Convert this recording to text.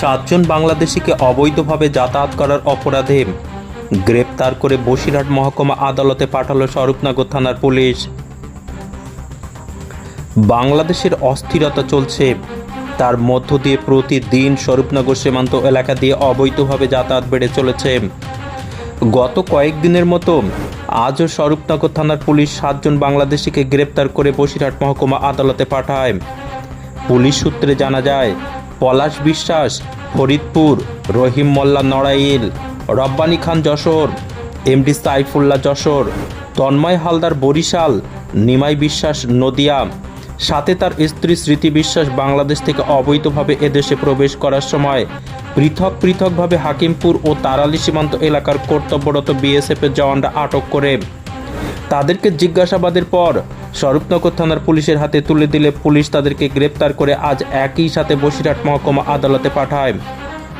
সাতজন বাংলাদেশিকে অবৈধভাবে যাতায়াত করার অপরাধে গ্রেপ্তার করে বসিরহাট মহকুমা আদালতে পাঠালো স্বরূপনগর থানার পুলিশ। বাংলাদেশের অস্থিরতা চলছে। তার মধ্য দিয়ে প্রতিদিন স্বরূপনগর সীমান্ত এলাকা দিয়ে অবৈধভাবে যাতায়াত বেড়ে চলেছে। গত কয়েকদিনের মতো আজও স্বরূপনগর থানার পুলিশ সাতজন বাংলাদেশিকে গ্রেপ্তার করে বসিরহাট মহকুমা আদালতে পাঠায়। পুলিশ সূত্রে জানা যায় পলাশ বিশ্বাস, ফরিদপুর, রহিম মোল্লা নড়াইল, রব্বানী খান যশোর, এমডি সাইফুল্লাহ যশোর, তন্ময় হালদার বরিশাল, নিমাই বিশ্বাস নদিয়া। সাথে তার স্ত্রী স্মৃতি বিশ্বাস বাংলাদেশ থেকে অবৈধভাবে এদেশে প্রবেশ করার সময় পৃথক পৃথকভাবে হাকিমপুর ও তারালি সীমান্ত এলাকার কর্তব্যরত বিএসএফের জওয়ানরা আটক করে। তাদেরকে জিজ্ঞাসাবাদের পর স্বরূপনগর থানার পুলিশের হাতে তুলে দিলে পুলিশ তাদেরকে গ্রেপ্তার করে আজ একই সাথে বসিরহাট মহকুমা আদালতে পাঠায়।